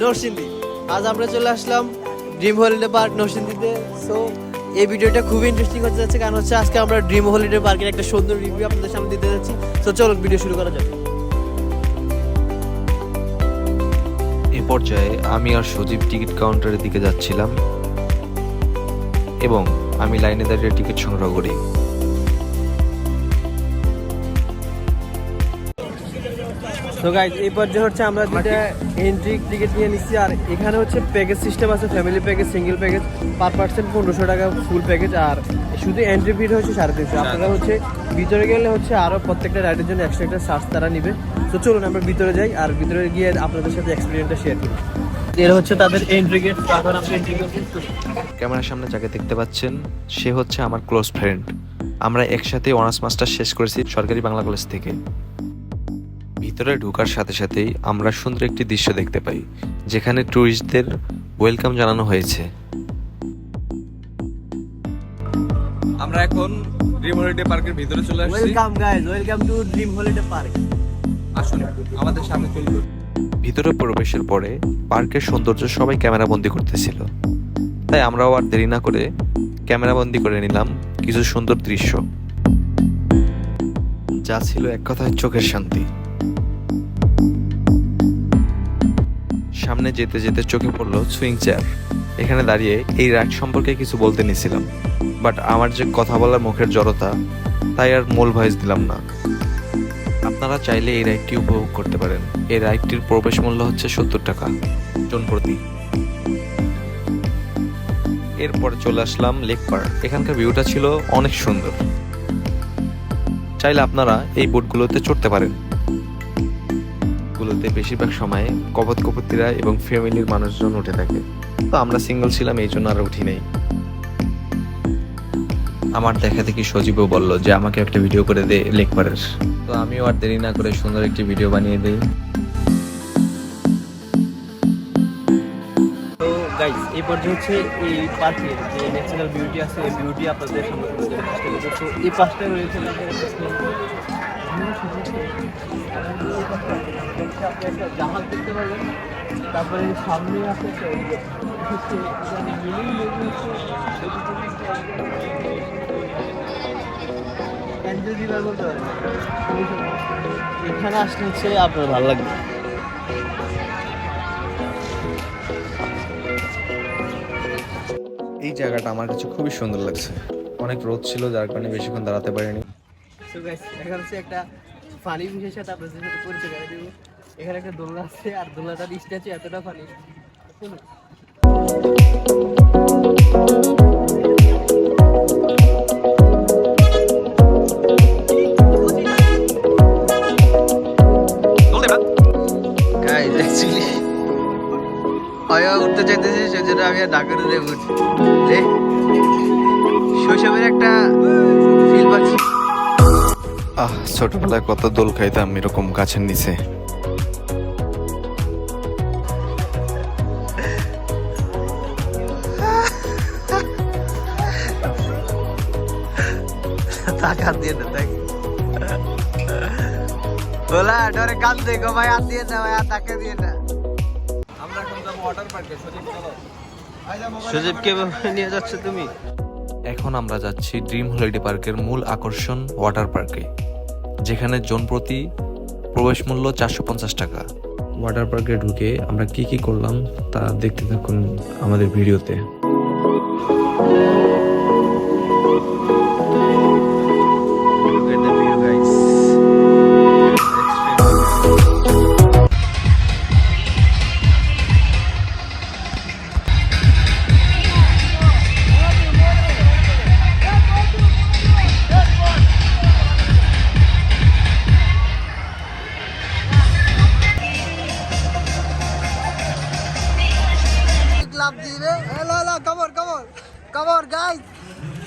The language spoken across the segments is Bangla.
নরসিংদী। আজ আমরা চলে আসলাম ড্রিম হলিডে পার্ক নরসিংদীতে। সো এই ভিডিওটা খুবই ইন্টারেস্টিং হতে যাচ্ছে, কারণ হচ্ছে আজকে আমরা ড্রিম হলিডে পার্কের একটা সুন্দর রিভিউ আপনাদের সামনে দিতে যাচ্ছি। সো চলুন ভিডিও শুরু করা যাক। এ পর্যায়ে আমি আর সজীব টিকিট কাউন্টারের দিকে যাচ্ছিলাম এবং আমি লাইনে দাঁড়িয়ে টিকিট সংগ্রহ করি। তো গাইজ এই পর্যায়ে হচ্ছে আমরা দুটা এন্ট্রি টিকিট নিয়ে নিচ্ছি আর এখানে হচ্ছে প্যাকেজ সিস্টেম আছে family package single package per percent পনেরোশো টাকা ফুল প্যাকেজ আর শুধু এন্ট্রি ফি হচ্ছে সাড়ে তিনশো। আপনারা হচ্ছে ভিতরে গেলে হচ্ছে আরও প্রত্যেকটা রাইডের জন্য এক্সট্রা একটা চার্জ তারা নিবে। তো চলুন আমরা ভিতরে যাই আর ভিতরে গিয়ে আপনাদের সাথে এক্সপিরিয়েন্সটা শেয়ার করি। এর হচ্ছে তাদের এন্ট্রি গেট এন্ট্রি গেট ক্যামেরার সামনে যাকে দেখতে পাচ্ছেন সে হচ্ছে আমার ক্লোজ ফ্রেন্ড আমরা একসাথে অনার্স মাস্টার শেষ করেছি সরকারি বাংলা কলেজ থেকে। ভিতরে ঢোকার সাথে সাথেই আমরা সুন্দর একটি দৃশ্য দেখতে পাই যেখানে ট্যুরিস্টদের ওয়েলকাম জানানো হয়েছে। আমরা এখন ড্রিম হলিডে পার্কের ভিতরে চলে আসছি। Welcome guys welcome to dream holiday park আসুন আমাদের সামনে চলুন। ভিতরে প্রবেশের পরে পার্কের সৌন্দর্য সবাই ক্যামেরা ক্যামেরাবন্দি করতেছিল। তাই আমরাও আর দেরি না করে ক্যামেরা ক্যামেরাবন্দি করে নিলাম কিছু সুন্দর দৃশ্য। যা ছিল এক কথায় চোখের শান্তি। সামনে যেতে যেতে চোখে পড়ল সুইং চেয়ার। এখানে দাঁড়িয়ে এই রাইড সম্পর্কে কিছু বলতে নিয়েছিলাম। বাট আমার যে কথা বলার মুখের জড়তা, তাই আর মূল ভয়েস দিলাম না। আপনারা চাইলে এই রাইডটি উপভোগ করতে পারেন। এই রাইডটির প্রবেশ মূল্য হচ্ছে সত্তর টাকা, জন প্রতি। এরপরে চলে আসলাম লেক পার্ক। এখানকার ভিউটা ছিল অনেক সুন্দর। চাইলে আপনারা এই বোটগুলোতে চড়তে পারেন। গুলোতে বেশিরভাগ সময় কপত কপতিরা এবং ফ্যামিলির মানুষজন উঠে থাকে। তো আমরা সিঙ্গেল ছিলাম, এই জন্য আর উঠি নাই। আমার দেখা দেখি সজীবও বলল যে, আমাকে একটা ভিডিও করে দে লেক পারের তো আমিও আর দেরি না করে সুন্দর একটি ভিডিও বানিয়ে দিই। এই পর্যায়ে হচ্ছে এই পার্কের যে ন্যাচারাল বিউটি আছে, এই বিউটি আপনাদের সামনে তুলে ধরার চেষ্টা করব। তো এই পাশটায় রয়েছে তারপরে সামনে আছে এখানে আসলে হচ্ছে আপনার ভালো লাগবে এই জায়গাটা আমার কাছে খুবই সুন্দর লাগছে। অনেক রোদ ছিল, যার কারণে বেশিক্ষণ দাঁড়াতে পারিনি। এখন হচ্ছে একটা ফানি বিষয়ের সাথে আপনাদের সাথে পরিচয় করে দেবো। এখানে একটা দোলনা আছে আর দোলনাটার স্ট্যাচু এতটা ফানি অয়া উঠতে চাইতেছি সেজন্য আমি আর ডাকাতে দেবো যে শৈশবের একটা ফিল পাচ্ছি। আহ ছোটবেলায় কত দোল খাইতাম এরকম গাছের নিচে। টাকা দিয়ে তাকে বলা ডরে দেখো ভাই হাত দিয়ে না ভাই তাকে দিয়ে না আমরা এখন যাব ওয়াটার পার্কে সজীব চলো। সুদীপকে নিয়ে যাচ্ছ তুমি? এখন আমরা যাচ্ছি ড্রিম হলিডে পার্কের মূল আকর্ষণ ওয়াটার পার্কে যেখানে জন প্রতি প্রবেশ মূল্য চারশো পঞ্চাশ টাকা। ওয়াটার পার্কে ঢুকে আমরা কি কি করলাম তা দেখতে থাকুন আমাদের ভিডিওতে।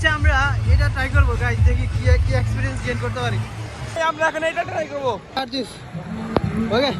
হচ্ছে আমরা এটা ট্রাই করব গাইজ দেখি কি কি এক্সপিরিয়েন্স গেইন করতে পারি আমরা এখন এটা ট্রাই করব ওকে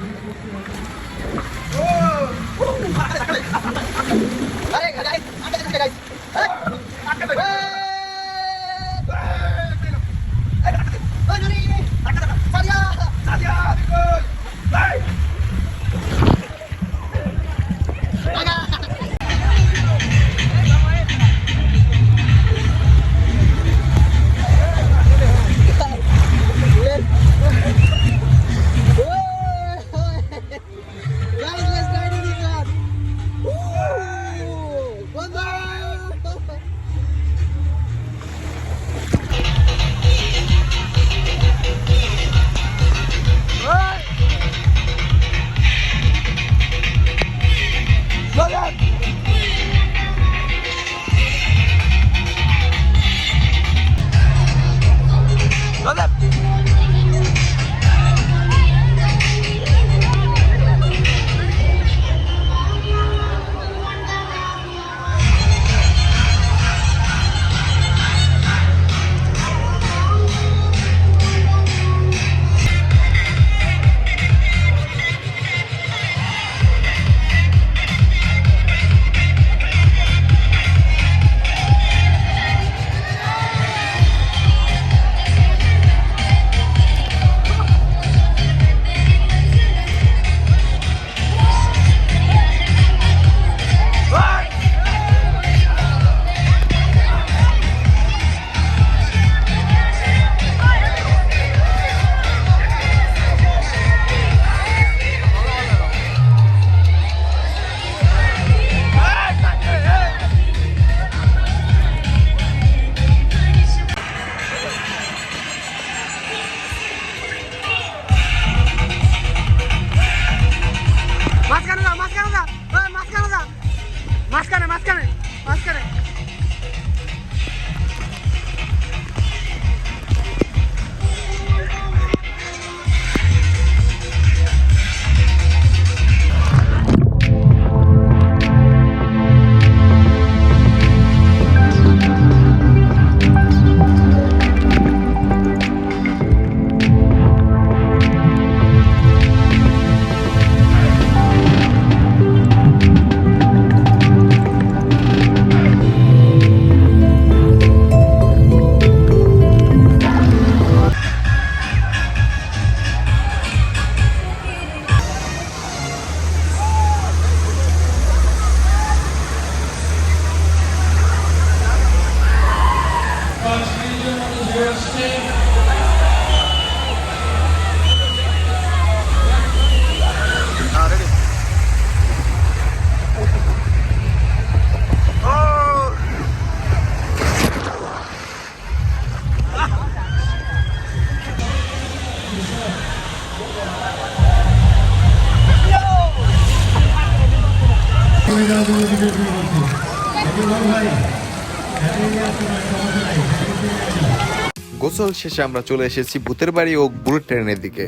গোসল শেষে আমরা চলে এসেছি ভূতের বাড়ি ও বুলেট ট্রেনের দিকে,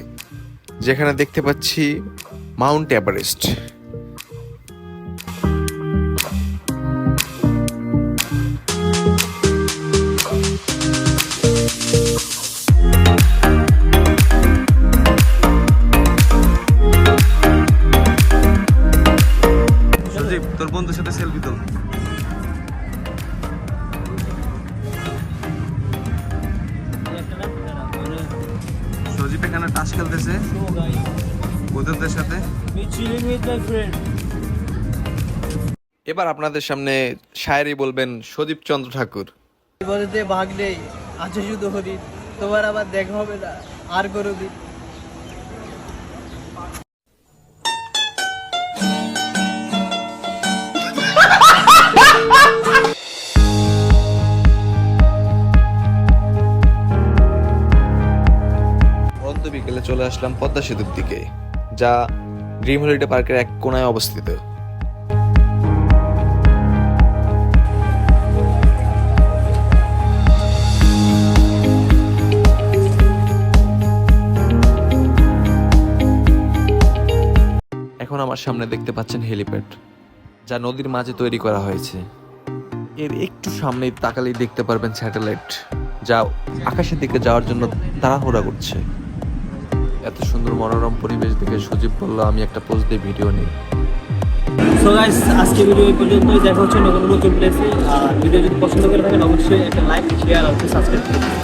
যেখানে দেখতে পাচ্ছি মাউন্ট এভারেস্ট। তোর বন্ধুর সাথে সেলফি তো সজীব এখানে তাস খেলতেছে বন্ধুদের সাথে। এবার আপনাদের সামনে শায়েরি বলবেন সদীপ চন্দ্র ঠাকুর। বিপদেতে ভাগ নেই আছে শুধু হরি তোমার আবার দেখা হবে না আর কোনো দিন। চলে আসলাম পদ্মা সেতুর দিকে, যা ড্রিম হলিডে পার্কের এক কোনায় অবস্থিত। এখন আমার সামনে দেখতে পাচ্ছেন হেলিপ্যাড, যা নদীর মাঝে তৈরি করা হয়েছে। এর একটু সামনে তাকালেই দেখতে পারবেন স্যাটেলাইট, যা আকাশের দিকে যাওয়ার জন্য তাড়াহুড়া করছে। এত সুন্দর মনোরম পরিবেশ দেখে সজীব বলল, আমি একটা পোস্ট দিয়ে ভিডিও নিই। সো গাইস আজকে ভিডিও এই পর্যন্তই। দেখা হচ্ছে নতুন নতুন প্লেসে আর ভিডিও যদি পছন্দ করে থাকেন, অবশ্যই একটা লাইক শেয়ার আর সাবস্ক্রাইব করুন